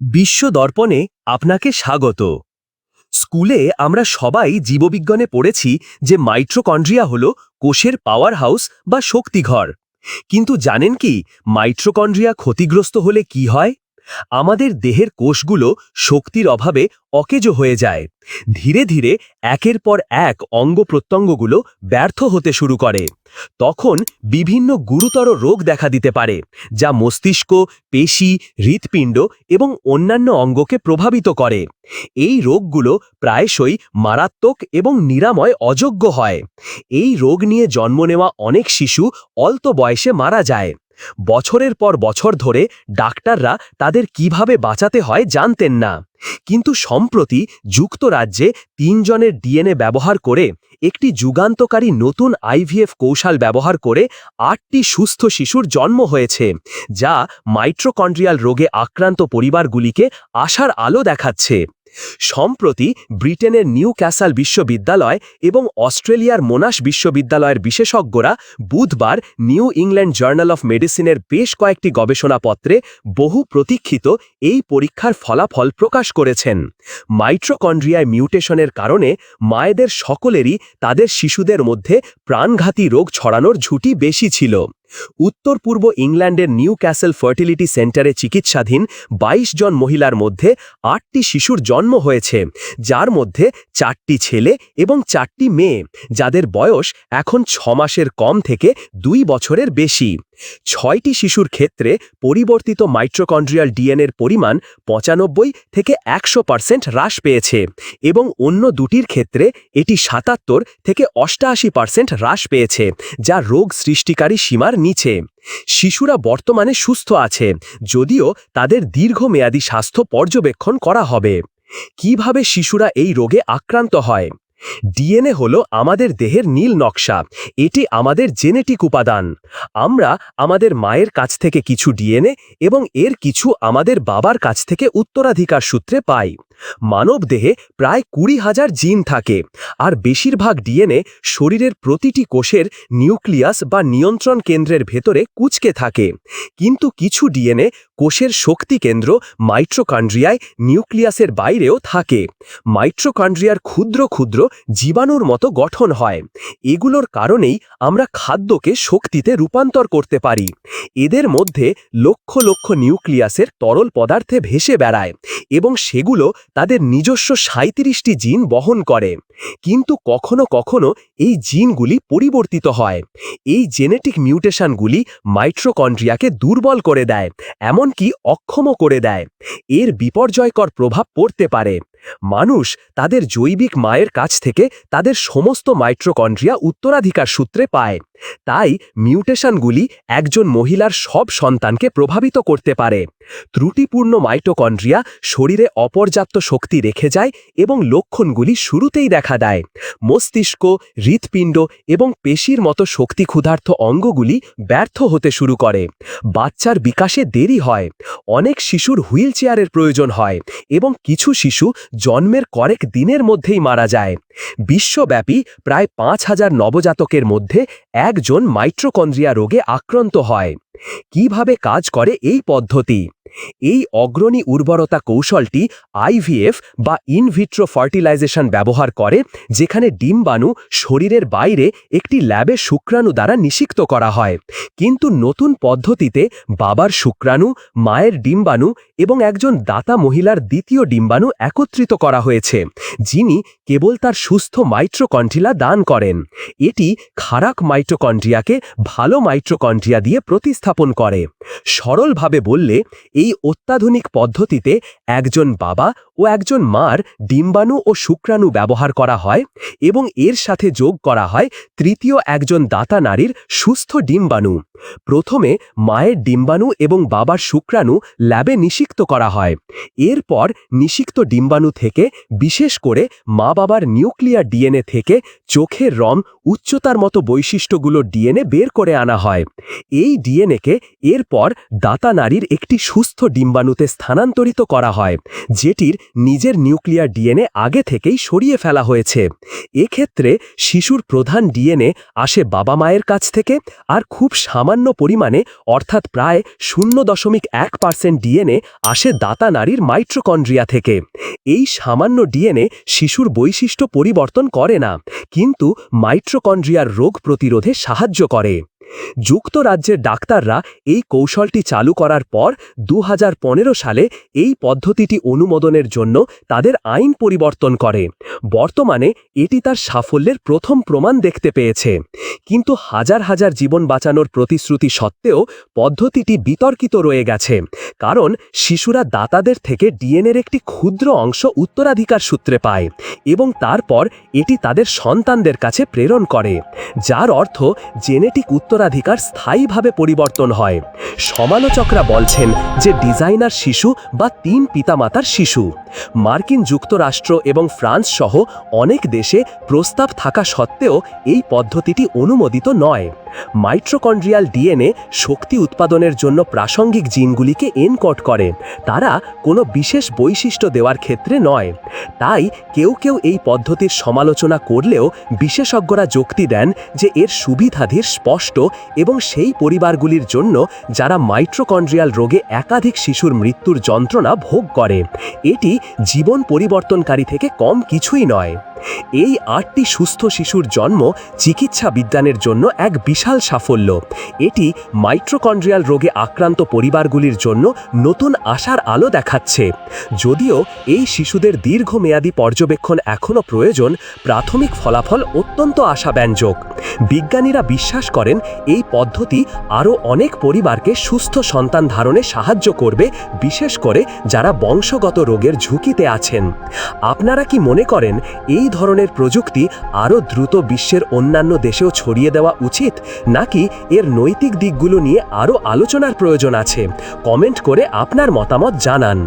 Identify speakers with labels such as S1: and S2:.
S1: বিশ্ব দর্পণে আপনাকে স্বাগত। স্কুলে আমরা সবাই জীববিজ্ঞানে পড়েছি যে মাইট্রোকন্ড্রিয়া হল কোষের পাওয়ার হাউস বা শক্তিঘর। কিন্তু জানেন কি মাইট্রোকন্ড্রিয়া ক্ষতিগ্রস্ত হলে কি হয়? আমাদের দেহের কোষগুলো শক্তির অভাবে অকেজো হয়ে যায়। ধীরে ধীরে একের পর এক অঙ্গ প্রত্যঙ্গগুলো ব্যর্থ হতে শুরু করে। তখন বিভিন্ন গুরুতর রোগ দেখা দিতে পারে, যা মস্তিষ্ক, পেশি, হৃৎপিণ্ড এবং অন্যান্য অঙ্গকে প্রভাবিত করে। এই রোগগুলো প্রায়শই মারাত্মক এবং নিরাময় অযোগ্য হয়। এই রোগ নিয়ে জন্ম নেওয়া অনেক শিশু অল্প বয়সে মারা যায়। বছরের পর বছর ধরে ডাক্তাররা তাদের কীভাবে বাঁচাতে হয় জানতেন না। কিন্তু সম্প্রতি যুক্তরাজ্যে তিনজনের ডিএনএ ব্যবহার করে, একটি যুগান্তকারী নতুন আইভিএফ কৌশল ব্যবহার করে আটটি সুস্থ শিশুর জন্ম হয়েছে, যা মাইট্রোকন্ড্রিয়াল রোগে আক্রান্ত পরিবারগুলিকে আশার আলো দেখাচ্ছে। সম্প্রতি ব্রিটেনের নিউ ক্যাসাল বিশ্ববিদ্যালয় এবং অস্ট্রেলিয়ার মোনাশ বিশ্ববিদ্যালয়ের বিশেষজ্ঞরা বুধবার নিউ ইংল্যান্ড জার্নাল অফ মেডিসিনের বেশ কয়েকটি গবেষণাপত্রে বহু প্রতীক্ষিত এই পরীক্ষার ফলাফল প্রকাশ করেছেন। মাইট্রোকন্ড্রিয়ায় মিউটেশনের কারণে মায়েদের সকলেরই তাদের শিশুদের মধ্যে প্রাণঘাতী রোগ ছড়ানোর ঝুঁকি বেশি ছিল। উত্তর পূর্ব ইংল্যান্ডের নিউ ক্যাসেল ফার্টিলিটি সেন্টারে চিকিৎসাধীন ২২ জন মহিলার মধ্যে আটটি শিশুর জন্ম হয়েছে, যার মধ্যে চারটি ছেলে এবং চারটি মেয়ে, যাদের বয়স এখন ছ মাসের কম থেকে দুই বছরের বেশি। ছয়টি শিশুর ক্ষেত্রে পরিবর্তিত মাইট্রোকন্ড্রিয়াল ডিএনএর পরিমাণ পঁচানব্বই থেকে একশো পার্সেন্ট হ্রাস পেয়েছে এবং অন্য দুটির ক্ষেত্রে এটি সাতাত্তর থেকে অষ্টাশি পার্সেন্ট হ্রাস পেয়েছে, যা রোগ সৃষ্টিকারী সীমার নিচে। শিশুরা বর্তমানে সুস্থ আছে, যদিও তাদের দীর্ঘমেয়াদী স্বাস্থ্য পর্যবেক্ষণ করা হবে। কীভাবে শিশুরা এই রোগে আক্রান্ত হয়? ডিএনএ হল আমাদের দেহের নীল নকশা। এটি আমাদের জেনেটিক উপাদান। আমরা আমাদের মায়ের কাছ থেকে কিছু ডিএনএ এবং এর কিছু আমাদের বাবার কাছ থেকে উত্তরাধিকার সূত্রে পাই। মানব দেহে প্রায় কুড়ি হাজার জিন থাকে, আর বেশিরভাগ ডিএনএ শরীরের প্রতিটি কোষের নিউক্লিয়াস বা নিয়ন্ত্রণ কেন্দ্রের ভেতরে কুচকে থাকে। কিন্তু কিছু ডিএনএ কোষের শক্তি কেন্দ্র মাইট্রোকন্ড্রিয়ায় নিউক্লিয়াসের বাইরেও থাকে। মাইট্রোকান্ড্রিয়ার ক্ষুদ্র ক্ষুদ্র জীবাণুর মতো গঠন হয়। এগুলোর কারণেই আমরা খাদ্যকে শক্তিতে রূপান্তর করতে পারি। এদের মধ্যে লক্ষ লক্ষ নিউক্লিয়াসের তরল পদার্থে ভেসে বেড়ায় এবং সেগুলো তাদের নিজস্ব সাঁত্রিশটি জিন বহন করে। কিন্তু কখনো কখনো এই জিনগুলি পরিবর্তিত হয়। এই জেনেটিক মিউটেশনগুলি মাইট্রোকন্ড্রিয়াকে দুর্বল করে দেয়, এমনকি অক্ষম করে দেয়। এর বিপর্যয়কর প্রভাব পড়তে পারে। মানুষ তাদের জৈবিক মায়ের কাছ থেকে তাদের সমস্ত মাইট্রোকন্ড্রিয়া উত্তরাধিকার সূত্রে পায়। তাই মিউটেশনগুলি একজন মহিলার সব সন্তানকে প্রভাবিত করতে পারে। ত্রুটিপূর্ণ মাইটোকন্ড্রিয়া শরীরে অপর্যাপ্ত শক্তি রেখে যায় এবং লক্ষণগুলি শুরুতেই দেখা দেয়। মস্তিষ্ক, হৃৎপিণ্ড এবং পেশির মতো শক্তি ক্ষুধার্থ অঙ্গগুলি ব্যর্থ হতে শুরু করে। বাচ্চার বিকাশে দেরি হয়। অনেক শিশুর হুইল চেয়ারের প্রয়োজন হয় এবং কিছু শিশু জন্মের কয়েক দিনের মধ্যেই মারা যায়। বিশ্বব্যাপী প্রায় পাঁচ হাজার নবজাতকের মধ্যে একজন মাইট্রোকন্ড্রিয়া রোগে আক্রান্ত হয়। কীভাবে কাজ করে এই পদ্ধতি? এই অগ্রণী উর্বরতা কৌশলটি আইভিএফ বা ইনভিট্রো ফার্টিলাইজেশন ব্যবহার করে, যেখানে ডিম্বাণু শরীরের বাইরে একটি ল্যাবে শুক্রাণু দ্বারা নিষিক্ত করা হয়। কিন্তু নতুন পদ্ধতিতে বাবার শুক্রাণু, মায়ের ডিম্বাণু এবং একজন দাতা মহিলার দ্বিতীয় ডিম্বাণু একত্রিত করা হয়েছে, যিনি কেবল তার সুস্থ মাইট্রোকন্ড্রিলা দান করেন। এটি খারাপ মাইট্রোকন্ড্রিয়াকে ভালো মাইট্রোকন্ড্রিয়া দিয়ে প্রতিস্থাপন করে। সরলভাবে বললে, এই অত্যাধুনিক পদ্ধতিতে একজন বাবা ও একজন মার ডিম্বাণু ও শুক্রাণু ব্যবহার করা হয় এবং এর সাথে যোগ করা হয় তৃতীয় একজন দাতা নারীর সুস্থ ডিম্বাণু। প্রথমে মায়ের ডিম্বাণু এবং বাবার শুক্রাণু ল্যাবে নিষিক্ত করা হয়। এরপর নিষিক্ত ডিম্বাণু থেকে বিশেষ করে মা বাবার নিউক্লিয়ার ডিএনএ থেকে চোখের রং উচ্চতার মতো বৈশিষ্ট্যগুলো ডিএনএ বের করে আনা হয়। এই ডিএনএকে এরপর দাতা নারীর একটি সুস্থ ডিম্বাণুতে স্থানান্তরিত করা হয়, যেটির নিজের নিউক্লিয়ার ডিএনএ আগে থেকেই সরিয়ে ফেলা হয়েছে। এক্ষেত্রে শিশুর প্রধান ডিএনএ আসে বাবা মায়ের কাছ থেকে আর খুব সামান্য পরিমাণে অর্থাৎ প্রায় শূন্য দশমিক এক পার্সেন্ট ডিএনএ আসে দাতা নারীর মাইট্রোকন্ড্রিয়া থেকে। এই সামান্য ডিএনএ শিশুর বৈশিষ্ট্য পরিবর্তন করে না কিন্তু মাইট্রোকন্ড্রিয়ার রোগ প্রতিরোধে সাহায্য করে। যুক্তরাজ্যের ডাক্তাররা এই কৌশলটি চালু করার পর দু হাজার পনেরো সালে এই পদ্ধতিটি অনুমোদনের জন্য তাদের আইন পরিবর্তন করে। বর্তমানে এটি তার সাফল্যের প্রথম প্রমাণ দেখতে পেয়েছে। কিন্তু হাজার হাজার জীবন বাঁচানোর প্রতিশ্রুতি সত্ত্বেও পদ্ধতিটি বিতর্কিত রয়ে গেছে, কারণ শিশুরা দাতাদের থেকে ডিএনএর একটি ক্ষুদ্র অংশ উত্তরাধিকার সূত্রে পায় এবং তারপর এটি তাদের সন্তানদের কাছে প্রেরণ করে, যার অর্থ জেনেটিক উত্তরাধিকার স্থায়ীভাবে পরিবর্তন হয়। সমালোচকরা বলছেন যে ডিজাইনার শিশু বা তিন পিতামাতার শিশু। মার্কিন যুক্তরাষ্ট্র এবং ফ্রান্স সহ অনেক দেশে প্রস্তাব থাকা সত্ত্বেও এই পদ্ধতিটি অনুমোদিত নয়। মাইট্রোকন্ড্রিয়াল ডিএনএ শক্তি উৎপাদনের জন্য প্রাসঙ্গিক জিনগুলিকে এনকট করে। তারা কোনো বিশেষ বৈশিষ্ট্য দেওয়ার ক্ষেত্রে নয়। তাই কেউ কেউ এই পদ্ধতির সমালোচনা করলেও বিশেষজ্ঞরা যুক্তি দেন যে এর সুবিধাধীর স্পষ্ট এবং সেই পরিবারগুলির জন্য যারা মাইট্রোকন্ড্রিয়াল রোগে একাধিক শিশুর মৃত্যুর যন্ত্রণা ভোগ করে। এটি জীবন পরিবর্তনকারী থেকে কম কিছুই নয়। এই আটটি সুস্থ শিশুর জন্ম চিকিৎসা বিজ্ঞানের জন্য এক বিশাল সাফল্য। এটি মাইট্রোকন্ড্রিয়াল রোগে আক্রান্ত পরিবারগুলির জন্য নতুন আশার আলো দেখাচ্ছে। যদিও এই শিশুদের দীর্ঘমেয়াদী পর্যবেক্ষণ এখনও প্রয়োজন, প্রাথমিক ফলাফল অত্যন্ত আশাব্যঞ্জক। বিজ্ঞানীরা বিশ্বাস করেন, এই পদ্ধতি আরও অনেক পরিবারকে সুস্থ সন্তান ধারণে সাহায্য করবে, বিশেষ করে যারা বংশগত রোগের ঝুঁকিতে আছেন। আপনারা কি মনে করেন এই ধরনের প্রযুক্তি আরও দ্রুত বিশ্বের অন্যান্য দেশেও ছড়িয়ে দেওয়া উচিত, নাকি এর নৈতিক দিকগুলো নিয়ে আরও আলোচনার প্রয়োজন আছে? কমেন্ট করে আপনার মতামত জানান।